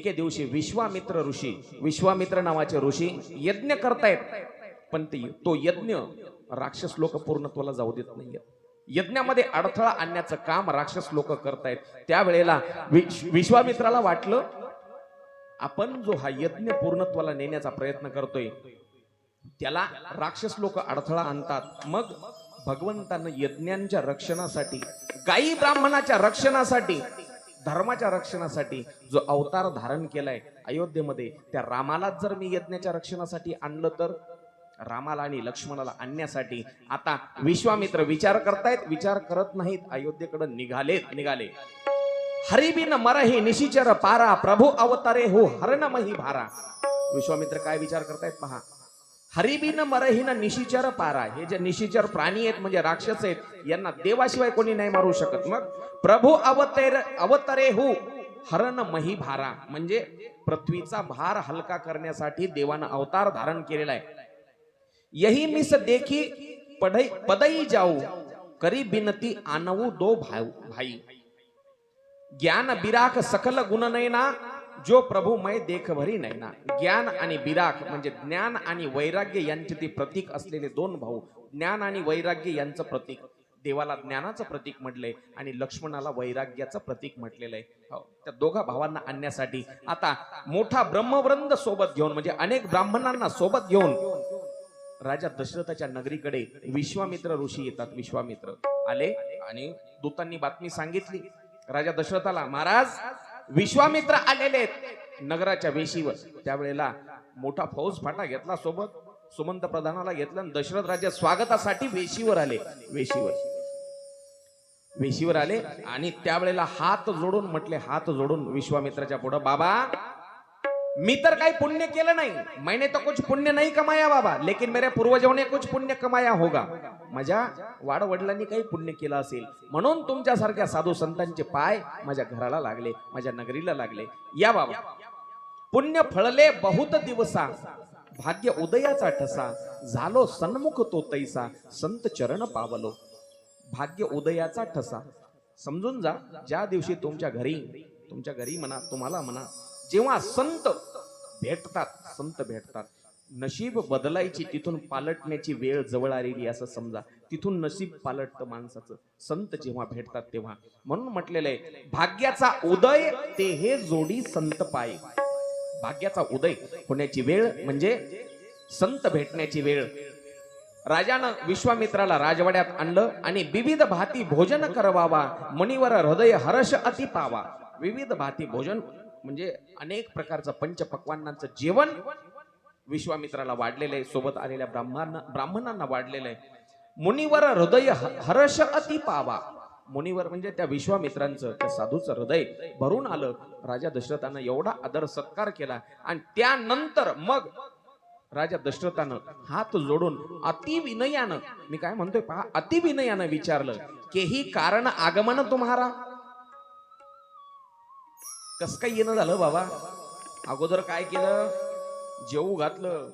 एके दिवशी विश्वामित्र ऋषी विश्वामित्र नावाचे ऋषी यज्ञ करतायत. पण ते तो यज्ञ राक्षस लोक पूर्णत्वाला जाऊ देत नाहीये यज्ञामध्ये अडथळा आणण्याचं काम राक्षस लोक करतायत. त्यावेळेला विश- विश्वामित्राला वाटलं आपण जो हा यज्ञ पूर्णत्वाला नेण्याचा प्रयत्न करतोय त्याला राक्षस लोक अडथळा आणतात. मग भगवंतानं यज्ञांच्या रक्षणासाठी गायी ब्राह्मणाच्या रक्षणासाठी धर्माच्या रक्षणासाठी जो अवतार धारण केलाय अयोध्येमध्ये त्या रामालाच जर मी यज्ञाच्या रक्षणासाठी आणलं तर रामाला आणि लक्ष्मणाला आणण्यासाठी आता विश्वामित्र विचार करतायत विचार करत नाहीत अयोध्येकडे निघालेत निघाले. हरिबिन मरही निशिचर पारा प्रभू अवतारे हो हरणमही भारा. विश्वामित्र काय विचार करतायत पहा. हरिबिन मरहीन निशिचर पारा हे जे निशिचर प्राणी आहेत म्हणजे राक्षस आहेत यांना देवाशिवाय कोणी नाही मारू शकत. मग प्रभू अवतेर अवतरे हु हरण मही भारा. म्हणजे पृथ्वीचा भार हलका करण्यासाठी देवानं अवतार धारण केलेला आहे. यही मिस देखी पढई पदई जाऊ करी बिनती आणवू दो भाऊ भाई. ज्ञान बिराख सकल गुण नैना जो प्रभू मय देख भरी नैना. ज्ञान आणि बिराख म्हणजे ज्ञान आणि वैराग्य यांचे ते प्रतीक असलेले दोन भाऊ. ज्ञान आणि वैराग्य यांचं प्रतीक. देवाला ज्ञानाचं प्रतीक म्हटलंय आणि लक्ष्मणाला वैराग्याचं प्रतीक म्हटलेलं आहे. हो, त्या दोघा भावांना आणण्यासाठी आता मोठा ब्रह्मवृंद सोबत घेऊन म्हणजे अनेक ब्राह्मणांना सोबत घेऊन राजा दशरथाच्या नगरीकडे विश्वामित्र ऋषी येतात. विश्वामित्र आले आणि दूतांनी बातमी सांगितली. राजा दशरथाला महाराज विश्वामित्र आलेले आहेत. नगराच्या वेशीवर त्यावेळेला मोठा फौज फाटा घेतला सोबत. सुमंत प्रधानाला घेतला आणि दशरथ राजा स्वागतासाठी वेशीवर आले. वेशीवर. वेशीवर आले आणि त्यावेळेला हात जोडून म्हटले हात जोडून विश्वामित्राच्या पुढं बाबा मी तर काही पुण्य केलं नाही. मैंने तो कुछ पुण्य नाही कमाया बाबा. लेकिन मेरे पूर्वजों ने कुछ पुण्य कमाया होगा. माझ्या वाडवडिलांनी काही पुण्य केलं असेल. म्हणून तुमच्यासारख्या साधू संतांचे पाय माझ्या घराला लागले माझ्या नगरीला लागले. या बाबा. पुण्य फळले बहुत दिवसा. भाग्य उदयाचा ठसा. झालो सन्मुख तो तैसा. संत चरण पावलो. भाग्य उदयाचा ठसा. समजून जा ज्या दिवशी तुमच्या घरी तुमच्या घरी म्हणा तुम्हाला म्हणा जेव्हा संत भेटतात संत भेटतात नशीब बदलायची तिथून पालटण्याची वेळ जवळ आलेली असं समजा. तिथून नशीब पालटतं माणसाचं. संत जेव्हा भेटतात तेव्हा. म्हणून म्हटलेलं आहे भाग्याचा उदय ते हे जोडी संत पाय. भाग्याचा उदय होण्याची वेळ म्हणजे संत भेटण्याची वेळ. राजानं विश्वामित्राला राजवाड्यात आणलं आणि विविध भाती भोजन करवावा मुनिवर हृदय हर्ष अति पावा. विविध भाती भोजन म्हणजे अनेक प्रकारचं पंचपक्वांनाचं जेवण विश्वामित्राला वाढलेलं आहे. सोबत आलेल्या ब्राह्मणांना ब्राह्मणांना वाढलेलं आहे. मुनिवर हृदय ह- हर्ष अति पावा. मुनिवर म्हणजे त्या विश्वामित्रांचं त्या साधूचं हृदय भरून आलं. राजा दशरथानं एवढा आदर सत्कार केला आणि त्यानंतर मग राजा दशरथानं हात जोडून अतिविनयानं मी काय म्हणतोय पहा अतिविनयानं विचारलं केही कारण आगमन तुम्हारा? कस काय येणं झालं बाबा? अगोदर काय केलं? जेवू घातलं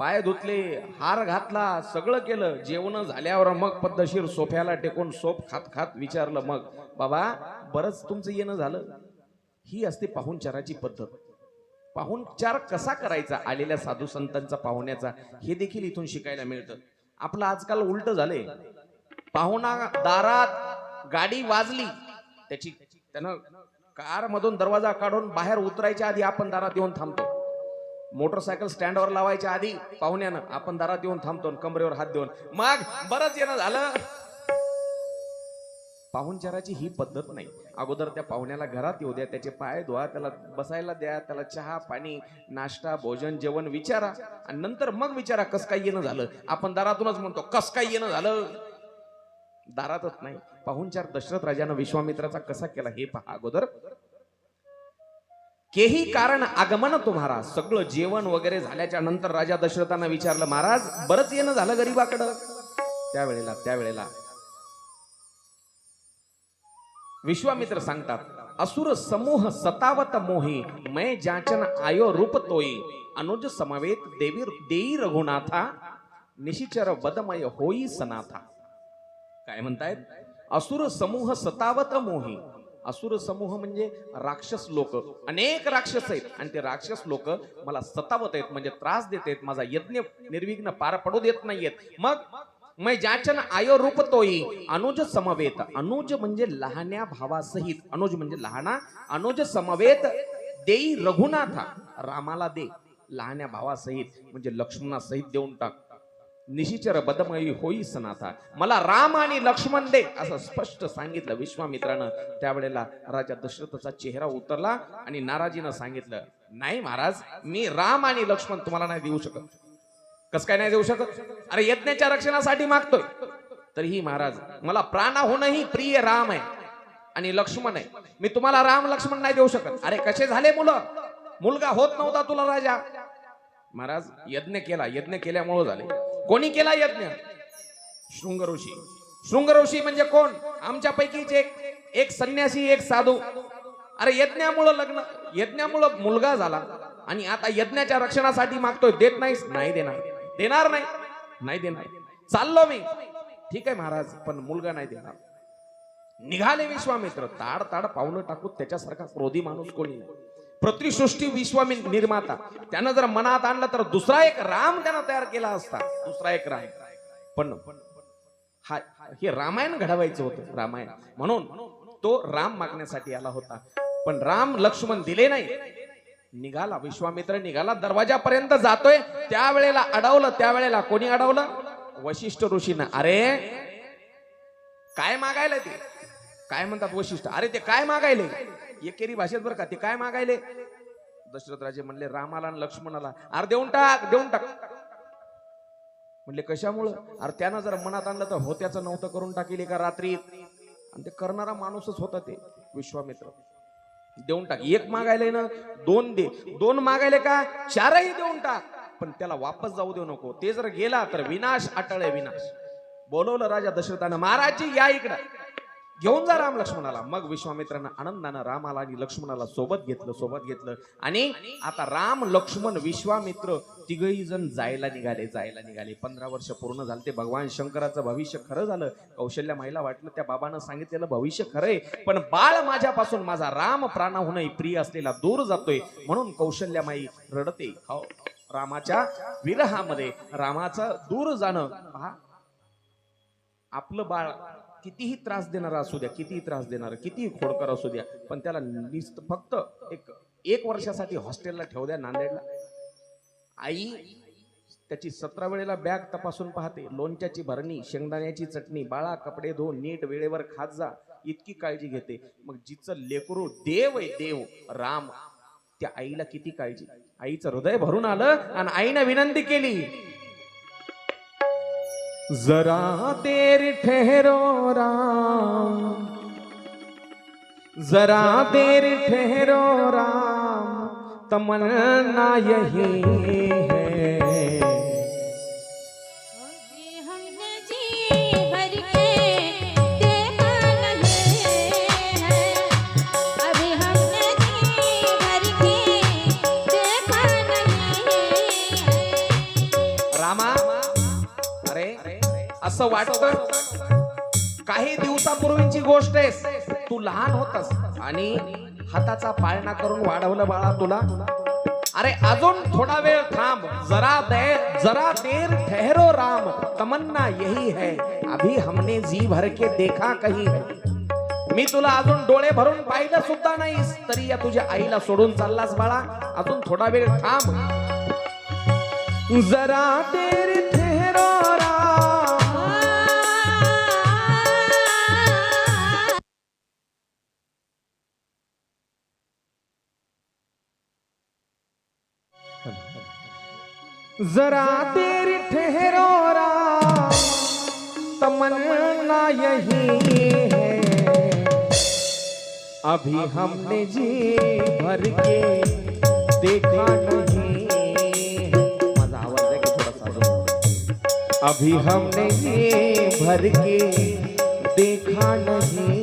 पाय धुतले हार घातला सगळं केलं जेवण झाल्यावर मग पद्धतशीर सोफ्याला टेकून सोप खात खात विचारलं मग बाबा बरंच तुमचं येणं झालं. ही असते पाहुणचाराची पद्धत. पाहुणचार कसा करायचा? आलेल्या साधू संतांचा पाहुण्याचा हे देखील इथून शिकायला मिळतं. आपलं आजकाल उलट झालंय. पाहुणा दारात गाडी वाजली त्याची त्यानं कार मधून दरवाजा काढून बाहेर उतरायच्या आधी आपण दारात येऊन थांबतो. मोटरसायकल स्टँडवर लावायच्या आधी पाहुण्यानं आपण दारात येऊन थांबतो आणि कमरेवर हात देऊन मग बरंच येणं झालं. पाहुणचाराची ही पद्धत नाही. अगोदर त्या पाहुण्याला घरात येऊ द्या त्याचे पाय धुवा त्याला बसायला द्या त्याला चहा पाणी नाश्ता भोजन जेवण विचारा. आणि नंतर मग विचारा कस काय येणं झालं. आपण दारातूनच म्हणतो कस काय येणं झालं? दारातच नाही. पाहुणचार दशरथ राजानं विश्वामित्राचा कसा केला हे पहा अगोदर. केही कारण आगमन तुम्हारा. सगळं जेवण वगैरे झाल्याच्यानंतर राजा दशरथांना विचारलं महाराज बरंच येणं झालं गरीबाकडं. त्यावेळेला त्यावेळेला विश्वामित्र सांगतात असुर समूह सतावत मोही मै जाचन आयो रूप तोई अनुज समवेत देवी देई रघुनाथा निशिचर वदमय होई सनाथा. काय म्हणतायत? असुर समूह सतावत मोही. असुर समूह म्हणजे राक्षस लोक अनेक राक्षस आहेत. आणि ते राक्षस लोक मला सतावत आहेत म्हणजे त्रास देत आहेत माझा यज्ञ निर्विघ्न पार पडू देत नाहीयेत. मग मै ज्याचन आयो रूप तोई। अनुज समवेत। अनुज म्हणजे लहान्या भावासहित। अनुज म्हणजे लहाना। अनुज समवेत देई रघुनाथा। रामाला दे। लहान्या भावासहित म्हणजे लक्ष्मणासहित देऊन टाक। निशिचर बदमयी होई सनाथा। मला राम आणि लक्ष्मण दे असं स्पष्ट सांगितलं विश्वामित्रानं. त्यावेळेला राजा दशरथाचा चेहरा उतरला आणि नाराजीनं सांगितलं नाही महाराज मी राम आणि लक्ष्मण तुम्हाला नाही देऊ शकत. कस काय नाही देऊ शकत? अरे यज्ञाच्या रक्षणासाठी मागतोय. तरीही महाराज मला प्राणाहूनही प्रिय राम आहे आणि लक्ष्मण आहे. मी तुम्हाला राम लक्ष्मण नाही देऊ शकत. अरे कसे झाले मुलं? मुलगा होत नव्हता तुला राजा. महाराज यज्ञ केला. यज्ञ केल्यामुळे झाले. कोणी केला यज्ञ? शृंग ऋषी. शृंग ऋषी म्हणजे कोण? आमच्यापैकीच एक एक संन्यासी एक साधू. अरे यज्ञामुळं लग्न यज्ञामुळं मुलगा झाला आणि आता यज्ञाच्या रक्षणासाठी मागतोय. देत नाहीस? नाही देणार. देणार नाही. नाही देणार. चाललो मी. ठीक आहे महाराज पण मुलगा नाही देणार. निघाले विश्वामित्र. ताड ताड पावलं टाकून त्याच्यासारखा क्रोधी माणूस कोणी नाही. पृथ्वीसृष्टी विश्वामी निर्माता. त्यानं जर मनात आणलं तर दुसरा एक राम त्यानं तयार केला असता. दुसरा एक राम. पण हा हे रामायण घडवायचं होतं. रामायण. म्हणून तो राम मागण्यासाठी आला होता. पण राम लक्ष्मण दिले नाही. निघाला विश्वामित्र निघाला दरवाजापर्यंत जातोय. त्यावेळेला अडवलं त्यावेळेला कोणी अडवलं? वशिष्ठ ऋषीनं. अरे काय मागायला ते? काय म्हणतात वशिष्ठ? अरे ते काय मागायले? एकेरी भाषेत बरं का ते काय मागायले? दशरथ राजे म्हणले रामाला आणि लक्ष्मणाला. अरे देऊन टाक देऊन टाक. म्हणले कशामुळं? अरे त्यानं जर मनात आणलं तर होत्याचं नव्हतं करून टाकेल एका रात्रीत? आणि ते करणारा माणूसच होता ते विश्वामित्र. देऊन टाक. एक मागायले ना दोन दे. दोन मागायले का चारही देऊन टाक. पण त्याला वापस जाऊ देऊ नको. ते जर गेला तर विनाश अटळ आहे विनाश. बोलवलं राजा दशरथानं महाराजी या इकडं. घेऊन जा राम लक्ष्मणाला. मग विश्वामित्रानं आनंदानं रामाला आणि लक्ष्मणाला सोबत घेतलं सोबत घेतलं. आणि आता राम लक्ष्मण विश्वामित्र तिघही जण जायला निघाले जायला निघाले. पंधरा वर्ष पूर्ण झाले. ते भगवान शंकराचं भविष्य खरं झालं. कौशल्या माईला वाटलं त्या बाबानं सांगितलेलं भविष्य खरंय पण बाळ माझ्यापासून माझा राम प्राणाहूनही प्रिय असलेला दूर जातोय. म्हणून कौशल्या माई रडते. हो रामाच्या विरहामध्ये रामाचं दूर जाणं. पहा आपलं बाळ कितीही त्रास देणारा असू द्या कितीही त्रास देणारा कितीही खोडकर असू द्या पण त्याला निस्त फक्त एक एक वर्षासाठी हॉस्टेलला ठेवू द्या नांदेडला. आई त्याची सतरा वेळेला बॅग तपासून पाहते. लोणच्याची भरणी शेंगदाण्याची चटणी बाळा कपडे धुवून नीट वेळेवर खात जा इतकी काळजी घेते. मग जिचं लेकरू देव आहे देव राम त्या आईला किती काळजी? आईचं हृदय भरून आलं आणि आईनं विनंती केली जरा देर ठहरो राम। जरा देर ठहरो राम। तमन्ना यही है। असं वाटत? काही दिवसापूर्वीची गोष्ट आहे तू लहान होतस आणि हाताचा पाळणा करून वाढवलं बाळा तुला. अरे अजून थोडा वेळ थांब. जरा देर जरा देर ठहरो राम. तमन्ना यही है. अभी हमने जी भर के देखा कही मी तुला अजून डोळे भरून पाहिलं सुद्धा नाहीस. तरी या तुझ्या आईला सोडून चाललास बाळा. अजून थोडा वेळ थांब. जरा देर ठहरो जरा देर ठहरो तमन्ना यही है। अभी हमने जी भर के देखा नहीं आहे का थोडासा अभी हमने जी भर के देखा नहीं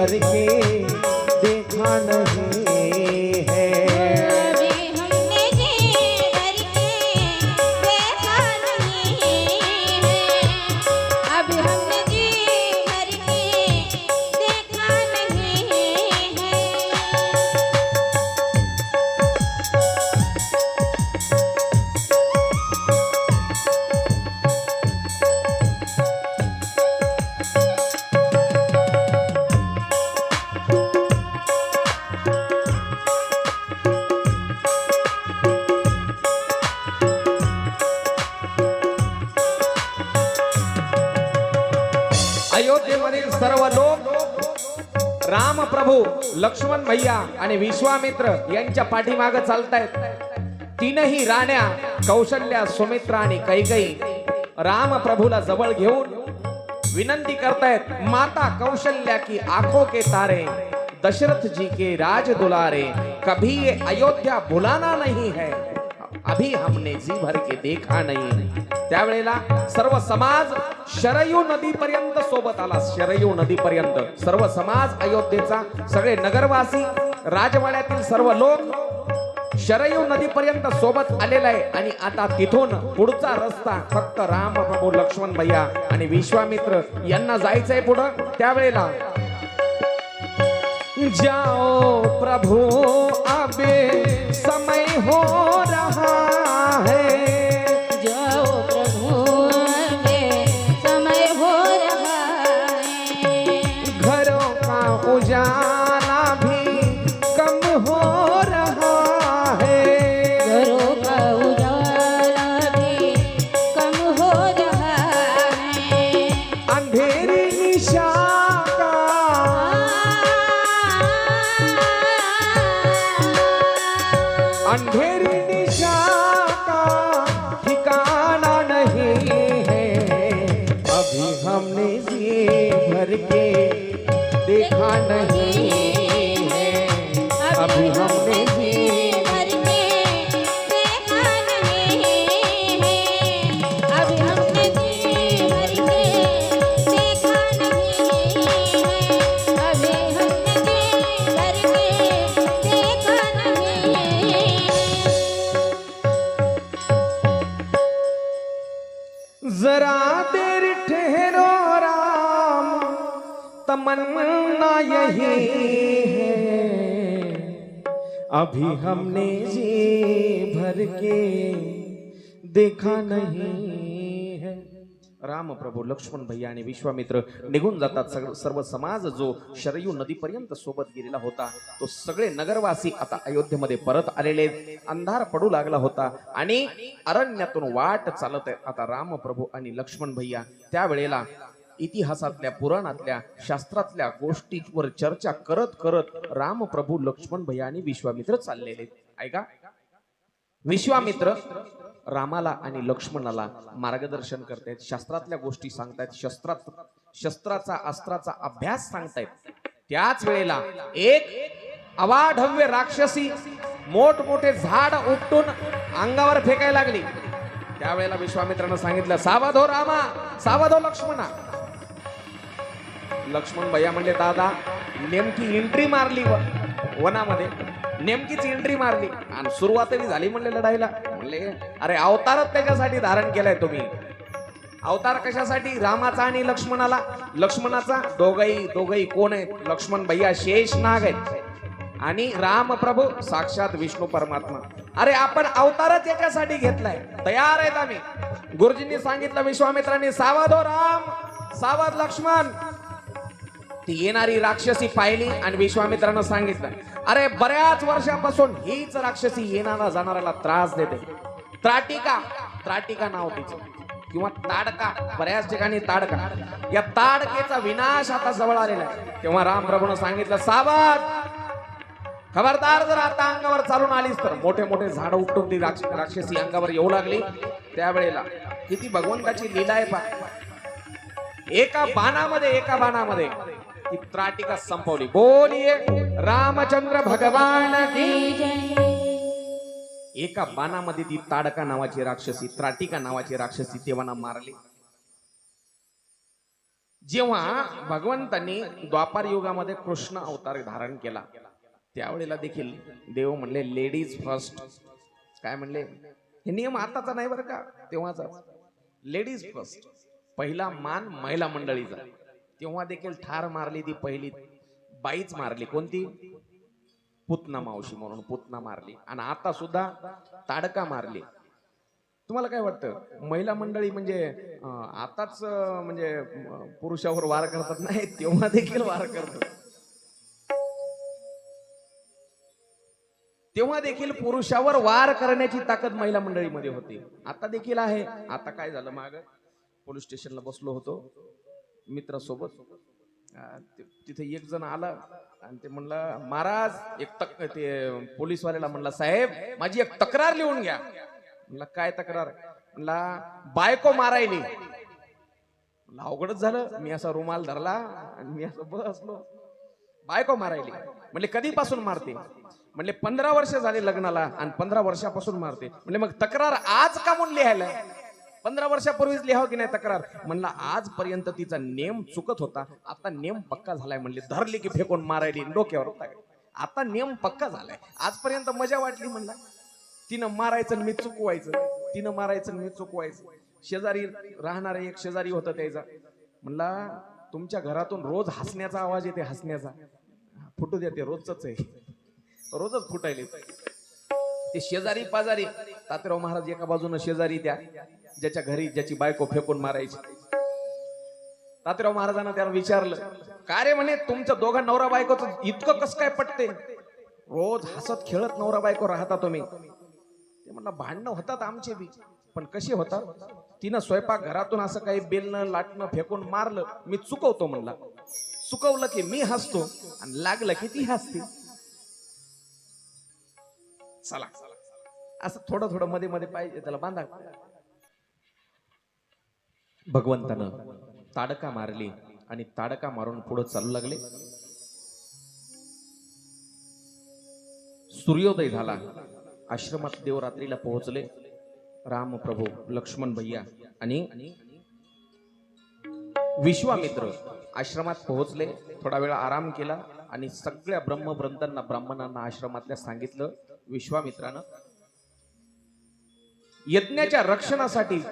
भर के आणि विश्वामित्र यांच्या पाठीमाग चालतायत. तीनही राण्या कौशल्या सुमित्रा आणि कैकई राम प्रभूला जवळ घेऊन विनंती करतायत माता कौशल्या की आंखों के तारे दशरथ जी के राज दुलारे कभी ये अयोध्या बुलाना नहीं है अभी हमने जी भर के देखा नहीं। त्यावेळेला सर्व समाज शरयू नदीपर्यंत सोबत आला शरयू नदीपर्यंत. सर्व समाज अयोध्येचा सगळे नगरवासी राजवाड्यातील सर्व लोक शरयू नदीपर्यंत सोबत आलेला आहे. आणि आता तिथून पुढचा रस्ता फक्त राम प्रभू लक्ष्मण भैया आणि विश्वामित्र यांना जायचंय पुढं. त्यावेळेला जाओ प्रभु अबे समय हो रहा जरा देर ठहरो राम तमन्ना यही है। अभी हमने जी भर के देखा नहीं। रामप्रभू लक्ष्मण भैया आणि विश्वामित्र निघून जातात. सगळं सर्व समाज जो शरयू नदीपर्यंत सोबत गेलेला होता तो सगळे नगरवासी आता अयोध्येमध्ये परत आलेले अंधार पडू लागला होता आणि अरण्यातून वाट चालत आहे. आता रामप्रभू आणि लक्ष्मण भैया त्यावेळेला इतिहासातल्या पुराणातल्या शास्त्रातल्या गोष्टीवर चर्चा करत करत रामप्रभू लक्ष्मण भैया आणि विश्वामित्र चाललेले ऐका विश्वामित्र रामाला आणि लक्ष्मणाला मार्गदर्शन करतायत शास्त्रातल्या गोष्टी सांगतायत शस्त्रात शस्त्राचा अस्त्राचा अभ्यास सांगतायत. त्याच वेळेला एक अवाढव्य राक्षसी मोठमोठे झाड उपटून अंगावर फेकायला लागली. त्यावेळेला विश्वामित्रानं सांगितलं सावधो रामा सावधो लक्ष्मणा. लक्ष्मण भैया म्हणले दादा नेमकी एंट्री मारली व- वनामध्ये नेमकीच एंट्री मारली. आणि सुरुवातही झाली म्हणले लढाईला. म्हणले अरे अवतारच त्याच्यासाठी धारण केलाय तुम्ही. अवतार कशासाठी? रामाचा आणि लक्ष्मणाला. लक्ष्मणाचा दोघही दोघही कोण आहेत? लक्ष्मण भैया शेष नाग आहेत. आणि राम प्रभू साक्षात विष्णू परमात्मा. अरे आपण अवतारच याच्यासाठी घेतलाय. तयार आहेत आम्ही. गुरुजींनी सांगितलं विश्वामित्रांनी सावधो राम सावध लक्ष्मण. ती येणारी राक्षसी पाहिली आणि विश्वामित्रानं सांगितलं अरे बऱ्याच वर्षापासून हीच राक्षसी येणारा जाणाऱ्याला त्रास देते. त्राटिका त्राटिका नाव तिचं. किंवा ताडका बऱ्याच ठिकाणी ताडका. या ताडकेचा विनाश आता जवळ आलेला आहे. तेव्हा रामप्रभूनं सांगितलं सावध. खबरदार जर आता अंगावर चालून आलीस तर मोठे मोठे झाड उपटून ती राक्षसी अंगावर येऊ लागली. त्यावेळेला किती भगवंताची लीला आहे पा एका बाणामध्ये एका बाणामध्ये ती त्राटिका संपवली बोलिये रामचंद्र भगवान की एका बाणामध्ये ती ताडका नावाची राक्षसी त्राटिका नावाची राक्षसी तेव्हा मारली जेव्हा भगवंतांनी द्वापार युगामध्ये कृष्ण अवतार धारण केला त्यावेळेला देखील देव म्हणले लेडीज फर्स्ट काय म्हणले हे नियम आताचा नाही बरं का तेव्हाचा लेडीज फर्स्ट पहिला मान महिला मंडळीचा तेव्हा देखील ठार मारली ती पहिली. बाईच मारली. कोणती? पुतना मावशी म्हणून पुतना मारली. आणि आता सुद्धा ताडका मारली. तुम्हाला काय वाटतं? महिला मंडळी म्हणजे आताच म्हणजे पुरुषावर वार करतात नाही तेव्हा देखील वार करतात. तेव्हा देखील पुरुषावर वार करण्याची ताकद महिला मंडळीमध्ये होती. आता देखील आहे. आता काय झालं माग? पोलीस स्टेशनला बसलो होतो. मित्रासोबत. तिथे एक जण आला आणि ते म्हणलं महाराज एक तक ते पोलीसवाल्याला म्हणला साहेब माझी एक तक्रार लिहून घ्या. म्हणला काय तक्रार? म्हणला बायको मारायली. म्हणलं, अवघडच झालं. मी असा रुमाल धरला आणि मी असं बसलो. बायको मारायली. म्हणले कधीपासून मारते? म्हणले पंधरा वर्ष झाले लग्नाला आणि पंधरा वर्षापासून मारते. म्हणले मग तक्रार आज का म्हणून लिहायला? पंधरा वर्षापूर्वीच लिहावं की नाही तक्रार? म्हणला आजपर्यंत तिचा नेम चुकत होता. आता नेम पक्का झालाय म्हणले धरली की फेकून मारायली डोक्यावर आता नेम पक्का झालाय. आजपर्यंत मजा वाटली म्हणला. तिनं मारायचं मी चुकवायचं. तिनं मारायचं मी चुकवायचं. शेजारी राहणारे एक शेजारी होता त्याचा. म्हणला तुमच्या घरातून रोज हसण्याचा आवाज येते हसण्याचा. फुटू द्या ते रोजच आहे. रोजच फुटायले. ते शेजारी पाजारी तात्याराव महाराज एका बाजूनं शेजारी त्या. ज्याच्या घरी ज्याची बायको फेकून मारायची. तात्याराव महाराजांना त्याला विचारलं का रे म्हणे तुमच्या दोघा नवरा बायकोच इतकं कस काय पटते रोज हसत खेळत नवरा बायको राहता तुम्ही. ते म्हणलं भांडणं होतात आमचे बी पण कशी होतात? तिनं स्वयंपाक घरातून असं काही बेलणं लाटणं फेकून मारलं मी चुकवतो म्हणला. चुकवलं की मी हसतो आणि लागलं की ती हसते. चला. असं थोडं थोडं मध्ये मध्ये पाहिजे त्याला बांधा. भगवंतानं ताडका मारली आणि ताडका मारून पुढे चालू लागले. सूर्योदय झाला. आश्रमात देवरात्रीला पोहोचले. राम प्रभू लक्ष्मण भैया आणि विश्वामित्र आश्रमात पोहोचले. थोडा वेळ आराम केला आणि सगळ्या ब्रह्मवृंदांना ब्राह्मणांना आश्रमातल्या सांगितलं विश्वामित्रानं. यज्ञाच्या रक्षणासाठी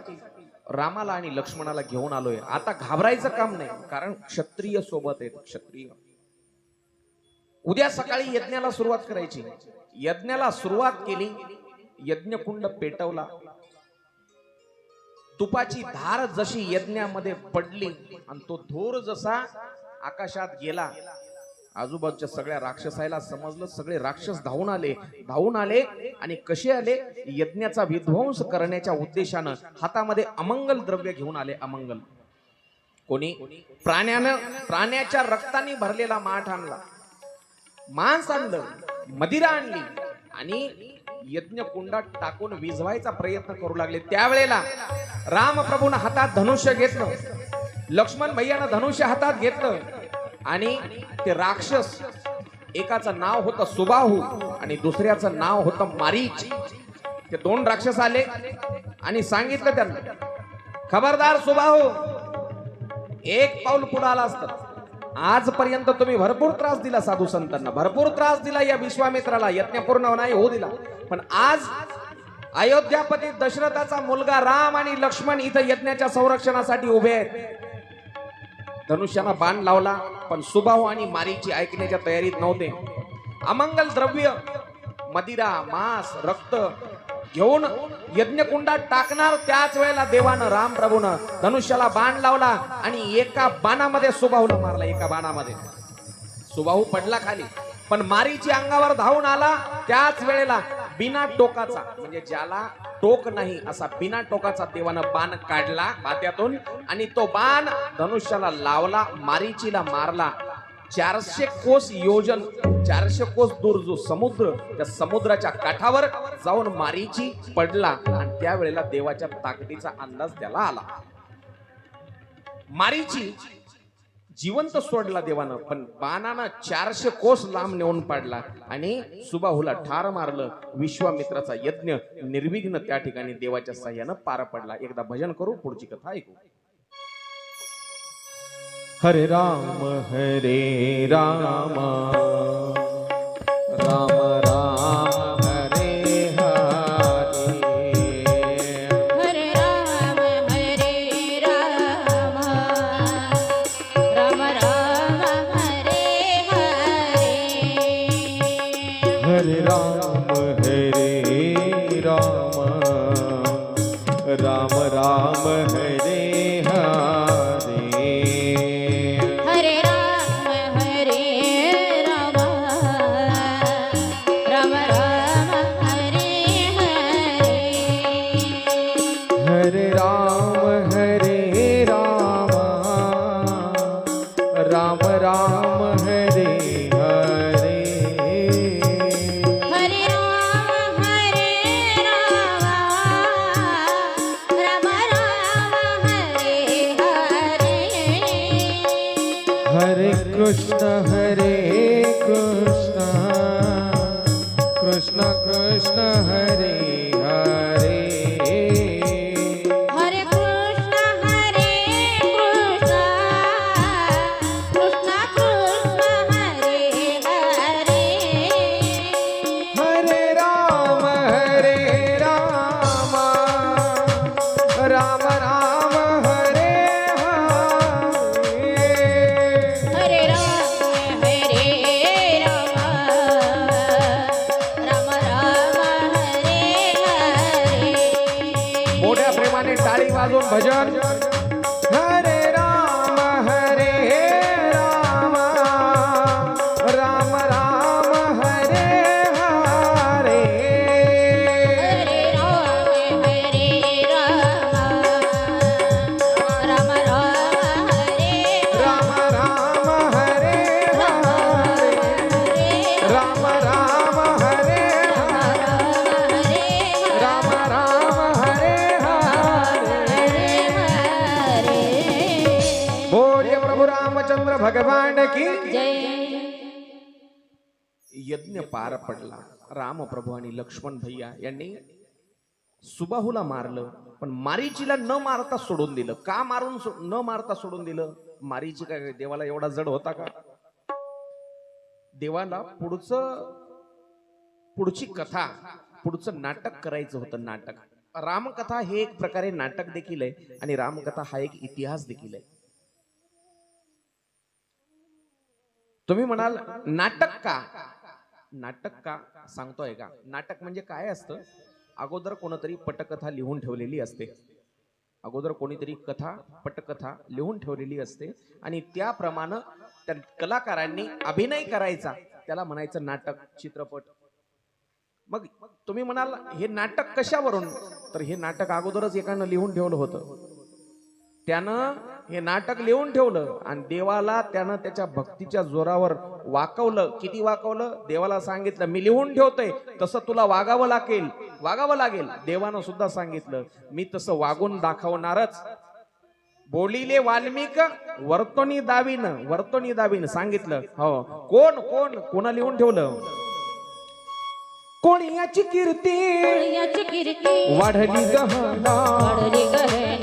रामाला आणि लक्ष्मणाला घेऊन आलोय. आता घाबरायचं काम नाही कारण क्षत्रिय सोबत आहेत क्षत्रिय. उद्या सकाळी यज्ञाला सुरुवात करायची. यज्ञाला सुरुवात केली यज्ञकुंड पेटवला. तुपाची धार जशी यज्ञामध्ये पडली आणि तो धूर जसा आकाशात गेला आजूबाजूच्या सगळ्या राक्षसायला समजलं सगळे राक्षस धावून आले धावून आले आणि कसे आले? यज्ञाचा विध्वंस करण्याच्या उद्देशानं हातामध्ये अमंगल द्रव्य घेऊन आले अमंगल. कोणी? प्राण्यानं प्राण्याच्या रक्ताने भरलेला माठ आणला. मांस आणलं मदिरा आणली आणि यज्ञ कुंडात टाकून विझवायचा प्रयत्न करू लागले. त्यावेळेला रामप्रभून हातात धनुष्य घेतलं. लक्ष्मण भैयानं धनुष्य हातात घेतलं. आणि ते राक्षस एकाचं नाव होतं सुबाहू आणि दुसऱ्याचं नाव होतं मारीच. ते दोन राक्षस आले आणि सांगितलं त्यांना खबरदार सुबाहू एक पाऊल पुढे आला असत. आजपर्यंत तुम्ही भरपूर त्रास दिला साधू संतांना. भरपूर त्रास दिला या विश्वामित्राला. यज्ञ पूर्ण नाही होऊ दिला. पण आज अयोध्यापती दशरथाचा मुलगा राम आणि लक्ष्मण इथं यज्ञाच्या संरक्षणासाठी उभे आहेत. धनुष्याला बाण लावला पण सुभाव आणि मारीची ऐकण्याच्या तयारीत नव्हते. अमंगल द्रव्य मदिरा मांस रक्त घेऊन यज्ञकुंडात टाकणार त्याच वेळेला देवानं राम प्रभूनं धनुष्याला बाण लावला आणि एका बाणामध्ये सुबाहूला मारला एका बाणामध्ये. सुबाहू पडला खाली पण मारीची अंगावर धावून आला त्याच वेळेला बिना टोकाचा म्हणजे ज्याला टोक नाही असा बिना टोकाचा देवानं बाण काढला बात्यातून आणि तो बाण धनुष्याला लावला मारीचीला मारला. चारशे कोस योजन चारशे कोस दूर जो समुद्र त्या समुद्राच्या काठावर जाऊन मारीची पडला आणि त्यावेळेला देवाच्या ताकदीचा अंदाज त्याला आला. मारीची जिवंत सोडला देवानं पण बाणानं चारशे कोस लांब नेऊन पाडला आणि सुबाहूला ठार मारलं. विश्वामित्राचा यज्ञ निर्विघ्न त्या ठिकाणी देवाच्या साह्यानं पार पडला. एकदा भजन करू पुढची कथा ऐकू. हरे राम हरे राम राम. कृष्ण हरे कृष्ण कृष्ण यज्ञ पार पडला. रामप्रभू आणि लक्ष्मण भैया यांनी सुबाहूला मारलं पण मारीचीला न मारता सोडून दिलं. का मारून न मारता सोडून दिलं? मारीची काय देवाला एवढा जड होता का? देवाला पुढचं पुढची कथा पुढचं नाटक करायचं होतं नाटक. रामकथा हे एक प्रकारे नाटक देखील आहे आणि रामकथा हा एक इतिहास देखील आहे. तुम्ही म्हणाल नाटक का? नाटक का सांगतोय का? नाटक म्हणजे काय असतं? अगोदर कोणतरी पटकथा लिहून ठेवलेली असते. अगोदर कोणीतरी कथा पटकथा लिहून ठेवलेली असते आणि त्याप्रमाणे त्या कलाकारांनी अभिनय करायचा. त्याला म्हणायचं नाटक चित्रपट. मग तुम्ही म्हणाल हे नाटक कशावरून? तर हे नाटक अगोदरच एकानं लिहून ठेवलं होतं. त्यानं हे नाटक लिहून ठेवलं आणि देवाला त्यानं त्याच्या भक्तीच्या जोरावर वाकवलं. किती वाकवलं? देवाला सांगितलं मी लिहून ठेवतोय तसं तुला वागावं लागेल. वागावं लागेल. देवानं सुद्धा सांगितलं मी तसं वागून दाखवणारच. बोलिले वाल्मिक वर्तोनी दावीन वर्तोनी दावीन. सांगितलं हो. कोण? कोण? कोणा लिहून ठेवलं? कोणी याची कीर्ती? याची कीर्ती? वाढली गहना. वाढली गहना.